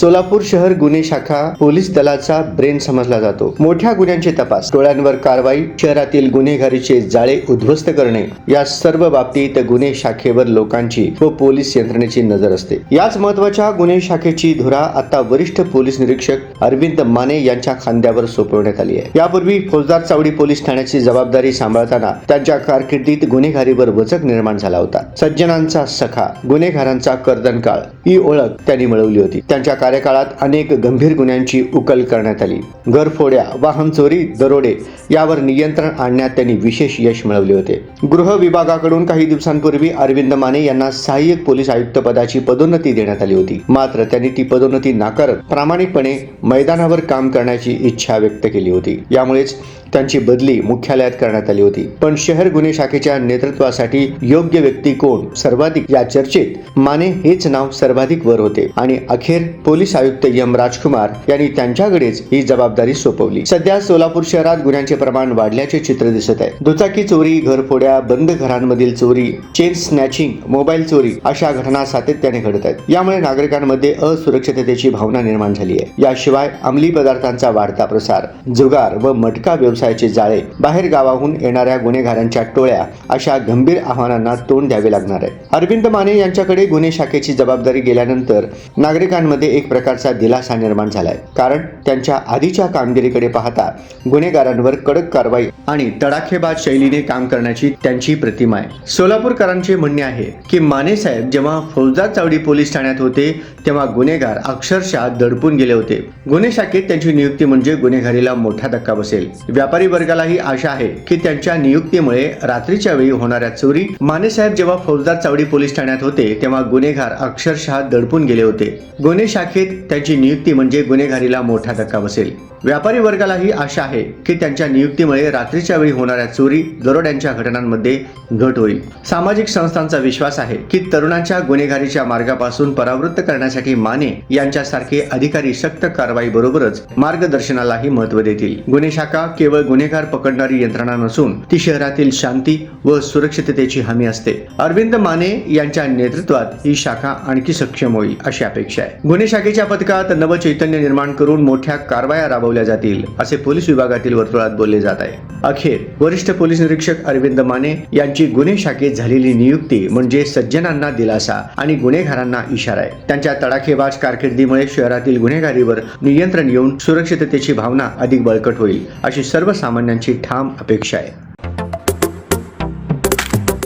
सोलापूर शहर गुन्हे शाखा पोलीस दलाचा ब्रेन समजला जातो. मोठ्या गुन्ह्यांचे तपास टोळ्यांवर कारवाई शहरातील गुन्हेगारीचे जाळे उद्ध्वस्त करणे या सर्व बाबतीत गुन्हे शाखेवर लोकांची व पोलीस यंत्रणेची नजर असते. याच महत्त्वाच्या गुन्हे शाखेची धुरा आता वरिष्ठ पोलीस निरीक्षक अरविंद माने यांच्या खांद्यावर सोपवण्यात आली आहे. यापूर्वी फौजदार चावडी पोलीस ठाण्याची जबाबदारी सांभाळताना त्यांच्या कारकिर्दीत गुन्हेगारीवर वचक निर्माण झाला होता. सज्जनांचा सखा गुन्हेगारांचा कर्दनकाळ ही ओळख त्यांनी मिळवली होती. त्यांच्या कार्यकाळात अनेक गंभीर गुन्ह्यांची उकल करण्यात आली. घरफोड्या वाहन चोरी दरोडे यावर नियंत्रण आणण्यात त्यांनी विशेष यश मिळवले होते. गृह विभागाकडून काही दिवसांपूर्वी अरविंद माने यांना सहाय्यक पोलीस आयुक्त पदाची पदोन्नती देण्यात आली होती. मात्र त्यांनी ती पदोन्नती नाकारत प्रामाणिकपणे मैदानावर काम करण्याची इच्छा व्यक्त केली होती. यामुळेच त्यांची बदली मुख्यालयात करण्यात आली होती. पण शहर गुन्हे शाखेच्या नेतृत्वासाठी योग्य व्यक्ती कोण? सर्वाधिक या चर्चेत माने हेच नाव सर्वाधिक वर होते आणि अखेर पोलीस आयुक्त एम राजकुमार यांनी त्यांच्याकडेच ही जबाबदारी सोपवली. सध्या सोलापूर शहरात गुन्ह्यांचे प्रमाण वाढल्याचे चित्र दिसत आहे. दुचाकी चोरी घरफोड्या बंद घरांमधील चोरी चेन स्नॅचिंग मोबाईल चोरी अशा घटना सातत्याने घडत आहेत. यामुळे नागरिकांमध्ये असुरक्षिततेची भावना निर्माण झाली आहे. याशिवाय अंमली पदार्थांचा वाढता प्रसार जुगार व मटका व्यवसायाचे जाळे बाहेर गावाहून येणाऱ्या गुन्हेगारांच्या टोळ्या अशा गंभीर आव्हानांना तोंड द्यावे लागणार आहे. अरविंद माने यांच्याकडे गुन्हे शाखेची जबाबदारी गेल्यानंतर नागरिकांमध्ये एक प्रकारचा दिलासा निर्माण झालाय. कारण त्यांच्या आधीच्या कामगिरीकडे पाहता गुन्हेगारांवर कडक कारवाई आणि तडाखेबाज शैलीने काम करण्याची त्यांची प्रतिमा आहे. सोलापूरकरांचे म्हणणे आहे की माने साहेब जेव्हा फौजदार चावडी पोलीस ठाण्यात होते तेव्हा गुन्हेगार अक्षरशः दडपून गेले होते. गुन्हे शाखेत त्यांची नियुक्ती म्हणजे गुन्हेगारीला मोठा धक्का बसेल. व्यापारी वर्गालाही आशा आहे की त्यांच्या नियुक्तीमुळे रात्रीच्या वेळी होणाऱ्या चोरी माने साहेब जेव्हा फौजदार चावडी पोलीस ठाण्यात होते तेव्हा गुन्हेगार अक्षरशः दडपून गेले होते. गुन्हे शाखेत त्यांची नियुक्ती म्हणजे गुन्हेगारीला मोठा धक्का बसेल. व्यापारी वर्गालाही आशा आहे की त्यांच्या नियुक्तीमुळे रात्रीच्या वेळी होणाऱ्या चोरी दरोड्यांच्या घटनांमध्ये घट होईल. सामाजिक संस्थांचा विश्वास आहे की तरुणांच्या गुन्हेगारीच्या मार्गापासून परावृत्त करण्यासाठी माने यांच्यासारखे अधिकारी सक्त कारवाई बरोबरच मार्गदर्शनालाही महत्त्व देतील. गुन्हे शाखा केवळ गुन्हेगार पकडणारी यंत्रणा नसून ती शहरातील शांती व सुरक्षिततेची हमी असते. अरविंद माने यांच्या नेतृत्वात ही शाखा आणखी सक्षम होईल अशी अपेक्षा आहे. गुन्हे शाखेच्या पथकात नवचैतन्य निर्माण करून मोठ्या कारवाया राबवल्या जातील असे पोलीस विभागातील वर्तुळात बोलले जात आहे. अखेर वरिष्ठ पोलीस निरीक्षक अरविंद माने यांची गुन्हे शाखेत झालेली नियुक्ती म्हणजे सज्जनांना दिलासा आणि गुन्हेगारांना इशारा आहे. त्यांच्या तडाखेबाज कारकिर्दीमुळे शहरातील गुन्हेगारीवर नियंत्रण येऊन सुरक्षिततेची भावना अधिक बळकट होईल अशी सर्वसामान्यांची ठाम अपेक्षा आहे.